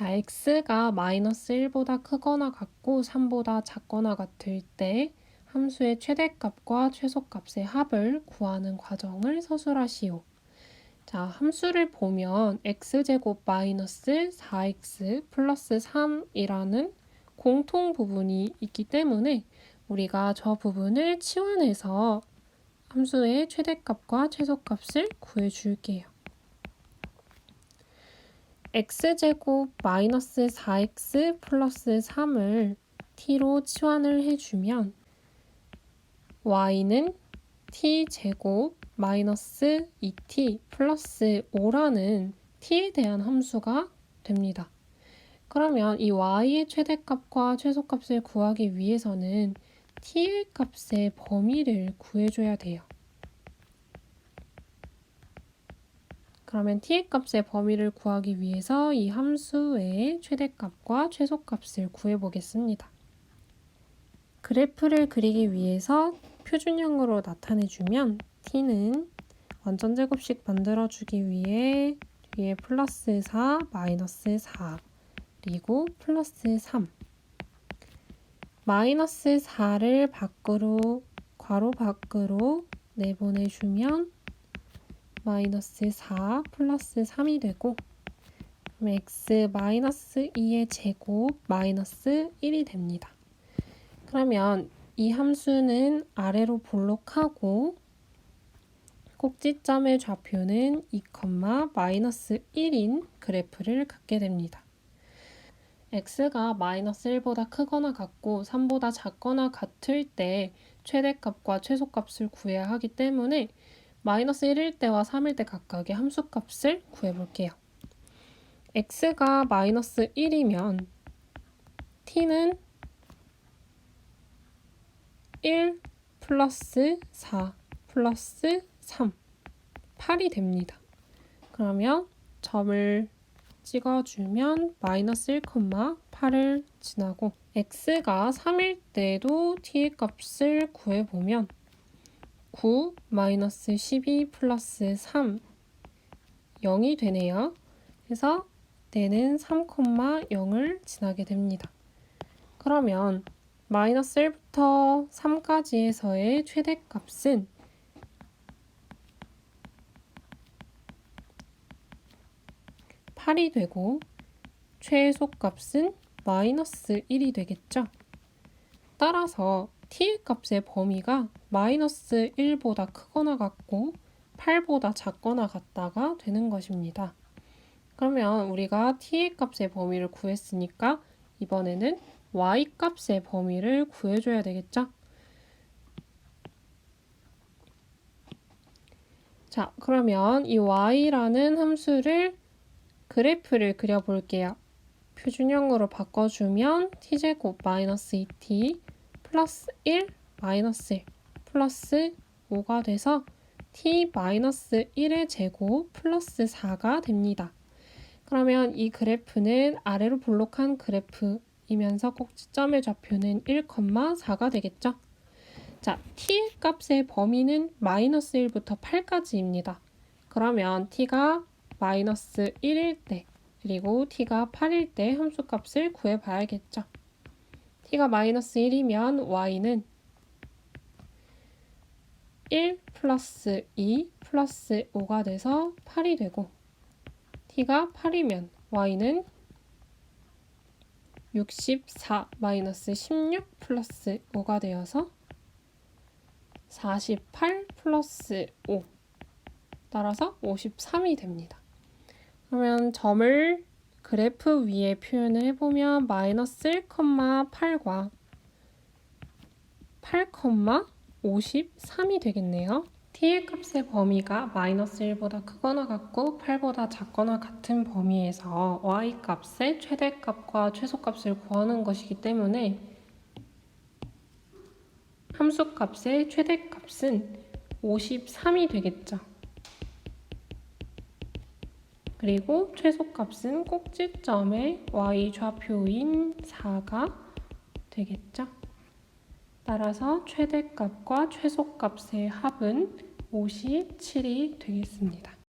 자, x가 마이너스 1보다 크거나 같고 3보다 작거나 같을 때 함수의 최대값과 최소값의 합을 구하는 과정을 서술하시오. 자, 함수를 보면 x제곱 마이너스 4x 플러스 3이라는 공통 부분이 있기 때문에 우리가 저 부분을 치환해서 함수의 최대값과 최소값을 구해줄게요. X제곱 마이너스 4x 플러스 3을 t로 치환을 해주면 y는 t제곱 마이너스 2t 플러스 5라는 t에 대한 함수가 됩니다. 그러면 이 y의 최대값과 최소값을 구하기 위해서는 t의 값의 범위를 구해줘야 돼요. 그러면 t의 값의 범위를 구하기 위해서 이 함수의 최대값과 최소값을 구해보겠습니다. 그래프를 그리기 위해서 표준형으로 나타내주면 t는 완전 제곱식 만들어주기 위해 뒤에 플러스 4, 마이너스 4, 그리고 플러스 3 마이너스 4를 밖으로 괄호 밖으로 내보내주면 마이너스 4 플러스 3이 되고 x 마이너스 2의 제곱 마이너스 1이 됩니다. 그러면 이 함수는 아래로 볼록하고 꼭지점의 좌표는 2, 마이너스 1인 그래프를 갖게 됩니다. x가 마이너스 1보다 크거나 같고 3보다 작거나 같을 때 최대값과 최소값을 구해야 하기 때문에 마이너스 1일 때와 3일 때 각각의 함수값을 구해볼게요. x가 마이너스 1이면 t는 1 플러스 4 플러스 3 8이 됩니다. 그러면 점을 찍어주면 마이너스 1,8을 지나고 x가 3일 때도 t의 값을 구해보면 9 마이너스 12 플러스 3 0이 되네요. 그래서 때는 3,0을 지나게 됩니다. 그러면 마이너스 1부터 3까지에서의 최대값은 8이 되고 최소값은 마이너스 1이 되겠죠. 따라서 t의 값의 범위가 마이너스 1보다 크거나 같고 8보다 작거나 같다가 되는 것입니다. 그러면 우리가 t의 값의 범위를 구했으니까 이번에는 y 값의 범위를 구해줘야 되겠죠? 자, 그러면 이 y라는 함수를 그래프를 그려볼게요. 표준형으로 바꿔주면 t제곱 마이너스 2t 플러스 1 마이너스 1 플러스 5가 돼서 t 마이너스 1의 제곱 플러스 4가 됩니다. 그러면 이 그래프는 아래로 볼록한 그래프이면서 꼭지점의 좌표는 1,4가 되겠죠? 자, t의 값의 범위는 마이너스 1부터 8까지입니다. 그러면 t가 마이너스 1일 때 그리고 t가 8일 때 함수값을 구해봐야겠죠. T가 마이너스 1이면 y는 1 플러스 2 플러스 5가 돼서 8이 되고 t가 8이면 y는 64 마이너스 16 플러스 5가 되어서 48 플러스 5 따라서 53이 됩니다. 그러면 점을 그래프 위에 표현을 해보면 마이너스 1,8과 8,53이 되겠네요. t의 값의 범위가 마이너스 1보다 크거나 같고 8보다 작거나 같은 범위에서 y 값의 최대값과 최소값을 구하는 것이기 때문에 함수 값의 최대값은 53이 되겠죠. 그리고 최소값은 꼭지점의 y 좌표인 4가 되겠죠. 따라서 최대값과 최소값의 합은 57이 되겠습니다.